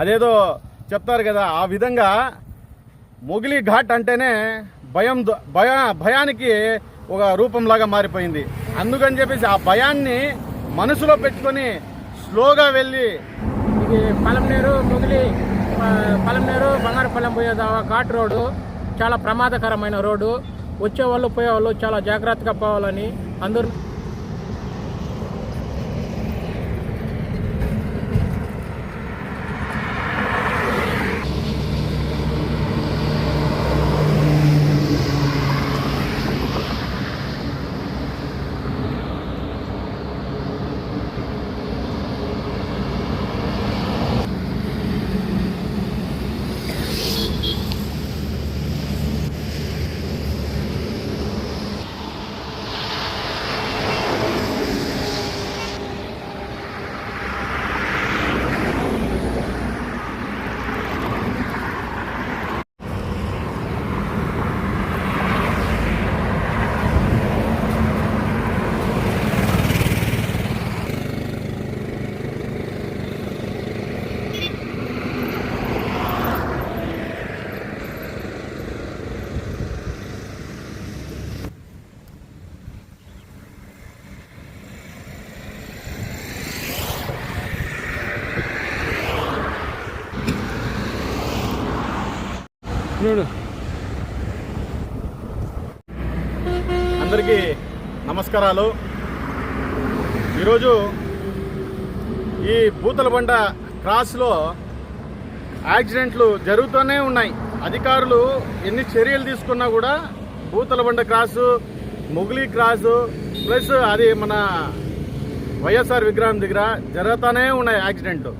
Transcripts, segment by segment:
అదేదో చెప్తారు కదా ఆ విధంగా మొగిలి ఘాట్ అంటేనే భయం భయ భయానికి ఒక రూపంలాగా మారిపోయింది. అందుకని చెప్పేసి ఆ భయాన్ని మనసులో పెట్టుకొని స్లోగా వెళ్ళి ఇది పలంనేరు మొగిలి పలంనేరు బంగారపల్లెం పోయే ఘాట్ రోడ్డు చాలా ప్రమాదకరమైన రోడ్డు. వచ్చేవాళ్ళు పోయేవాళ్ళు చాలా జాగ్రత్తగా పోవాలని అందరూ అందరికీ నమస్కారాలు. ఈరోజు ఈ పూతలబండ క్రాస్లో యాక్సిడెంట్లు జరుగుతూనే ఉన్నాయి. అధికారులు ఎన్ని చర్యలు తీసుకున్నా కూడా Poothalabanda cross Mogili cross plus అది మన వైఎస్ఆర్ విగ్రహం దగ్గర జరుగుతూనే ఉన్నాయి యాక్సిడెంట్లు.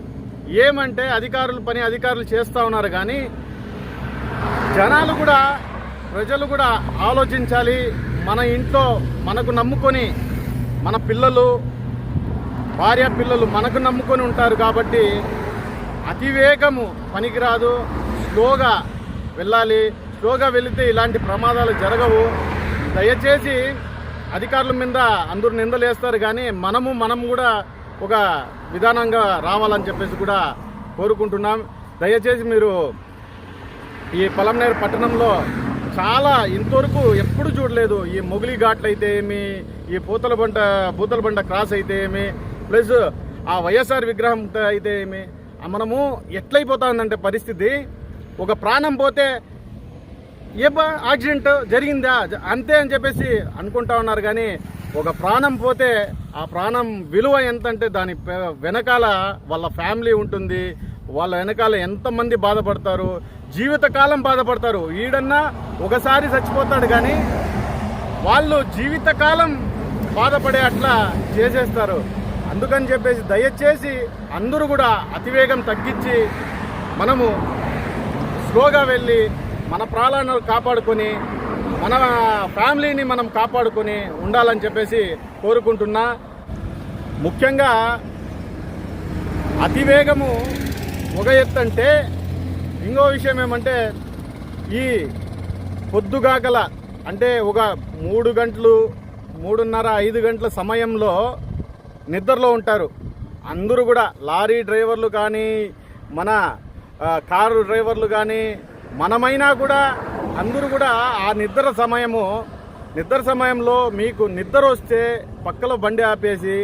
ఏమంటే అధికారులు పని అధికారులు చేస్తూ ఉన్నారు కానీ జనాలు కూడా ప్రజలు కూడా ఆలోచించాలి. మన ఇంట్లో మనకు నమ్ముకొని మన పిల్లలు భార్య పిల్లలు మనకు నమ్ముకొని ఉంటారు కాబట్టి అతివేగము పనికిరాదు. స్లోగా వెళ్ళాలి. స్లోగా వెళితే ఇలాంటి ప్రమాదాలు జరగవు. దయచేసి అధికారుల మీద అందరూ నిందలేస్తారు కానీ మనము మనం కూడా ఒక విధానంగా రావాలని చెప్పేసి కూడా కోరుకుంటున్నాం. దయచేసి మీరు ఈ పొలంనేరు పట్టణంలో చాలా ఇంతవరకు ఎప్పుడు చూడలేదు. ఈ మొగిలి ఘాట్లు అయితే ఏమి ఈ పూతలబండ పూతలబండ క్రాస్ అయితే ఏమి ప్లస్ ఆ వైఎస్ఆర్ విగ్రహం అయితే ఏమి. మనము ఎట్లయిపోతుందంటే పరిస్థితి ఒక ప్రాణం పోతే ఏ యాక్సిడెంట్ జరిగిందా? అంతే అని చెప్పేసి అనుకుంటా ఉన్నారు కానీ ఒక ప్రాణం పోతే ఆ ప్రాణం విలువ ఎంత అంటే దాని వెనకాల వాళ్ళ ఫ్యామిలీ ఉంటుంది. వాళ్ళ వెనకాల ఎంతమంది బాధపడతారు? జీవితకాలం బాధపడతారు. ఈడన్నా ఒకసారి చచ్చిపోతాడు కానీ వాళ్ళు జీవితకాలం బాధపడే అట్లా చేసేస్తారు. అందుకని చెప్పేసి దయచేసి అందరూ కూడా అతివేగం తగ్గించి మనము స్లోగా వెళ్ళి మన ప్రాణాలను కాపాడుకొని మన ఫ్యామిలీని మనం కాపాడుకొని ఉండాలని చెప్పేసి కోరుకుంటున్నా. ముఖ్యంగా అతివేగము ఒక ఎత్తు అంటే ఇంకో విషయం ఏమంటే ఈ పొద్దుగాకల అంటే ఒక మూడు గంటలు మూడున్నర ఐదు గంటల సమయంలో నిద్రలో ఉంటారు. అందరూ కూడా లారీ డ్రైవర్లు కానీ మన కారు డ్రైవర్లు కానీ మనమైనా కూడా అందరూ కూడా ఆ నిద్ర సమయము నిద్ర సమయంలో మీకు నిద్ర వస్తే పక్కలో బండి ఆపేసి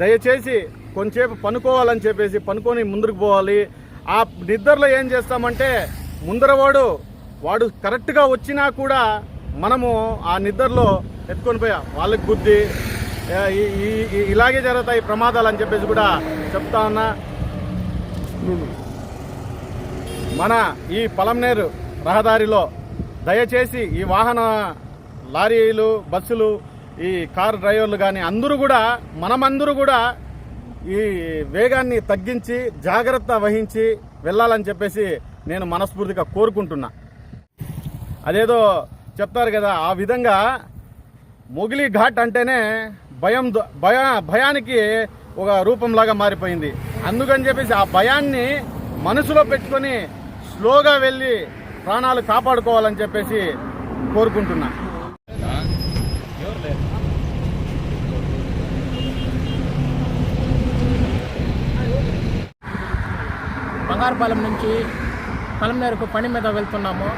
దయచేసి కొంచెంసేపు పనుకోవాలని చెప్పేసి పనుకొని ముందుకు పోవాలి. ఆ నిద్రలో ఏం చేస్తామంటే ముందరవాడు వాడు కరెక్ట్గా వచ్చినా కూడా మనము ఆ నిద్రలో ఎత్తుకొని పోయా. వాళ్ళకి బుద్ధి ఈ- ఇలాగే జరుగుతాయి ప్రమాదాలు అని చెప్పేసి కూడా చెప్తా ఉన్నా. మన ఈ పలంనేరు రహదారిలో దయచేసి ఈ వాహన లారీలు బస్సులు ఈ కార్ డ్రైవర్లు కానీ అందరూ కూడా మనమందరూ కూడా ఈ వేగాన్ని తగ్గించి జాగ్రత్త వహించి వెళ్ళాలని చెప్పేసి నేను మనస్ఫూర్తిగా కోరుకుంటున్నా. అదేదో చెప్తారు కదా ఆ విధంగా మొగిలి ఘాట్ అంటేనే భయం భయ భయానికి ఒక రూపంలాగా మారిపోయింది. అందుకని చెప్పేసి ఆ భయాన్ని మనసులో పెట్టుకొని స్లోగా వెళ్ళి ప్రాణాలు కాపాడుకోవాలని చెప్పేసి కోరుకుంటున్నా. బంగారు నుంచి పలంనేరుకు పని మీద వెళ్తున్నాము.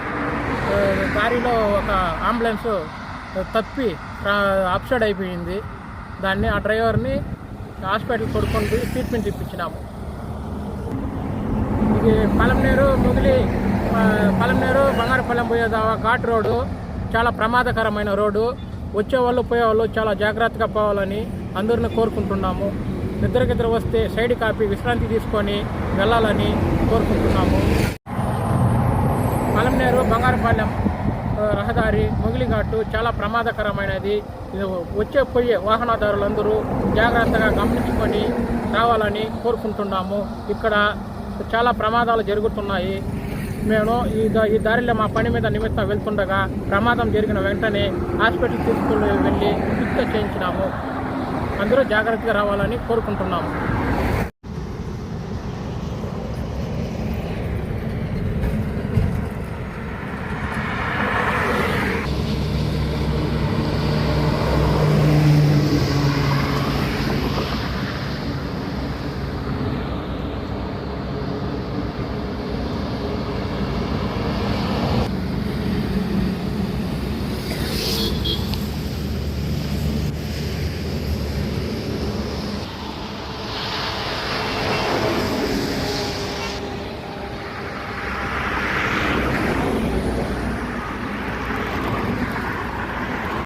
దారిలో ఒక అంబులెన్స్ తప్పి అప్సైడ్ అయిపోయింది. దాన్ని ఆ డ్రైవర్ని హాస్పిటల్ కొడుకుంటూ ట్రీట్మెంట్ ఇప్పించినాము. ఇది పలంనేరు మొగిలి పలంనేరు బంగారపల్లెం పోయే ఘాట్ రోడ్డు. చాలా ప్రమాదకరమైన రోడ్డు. వచ్చేవాళ్ళు పోయేవాళ్ళు చాలా జాగ్రత్తగా పోవాలని అందరిని కోరుకుంటున్నాము. నిద్రకిద్దరు వస్తే సైడ్ కాపీ విశ్రాంతి తీసుకొని వెళ్ళాలని కోరుకుంటున్నాము. పలంనేరు బంగారపాలెం రహదారి మొగిలిఘాటు చాలా ప్రమాదకరమైనది. ఇది వచ్చే పోయే వాహనదారులందరూ జాగ్రత్తగా గమనించుకొని రావాలని కోరుకుంటున్నాము. ఇక్కడ చాలా ప్రమాదాలు జరుగుతున్నాయి. మేము ఈ ఈ దారిలో మా పని మీద నిమిత్తం వెళ్తుండగా ప్రమాదం జరిగిన వెంటనే హాస్పిటల్ తీసుకుని వెళ్ళి చికిత్స చేయించినాము. అందరూ జాగ్రత్తగా రావాలని కోరుకుంటున్నాము.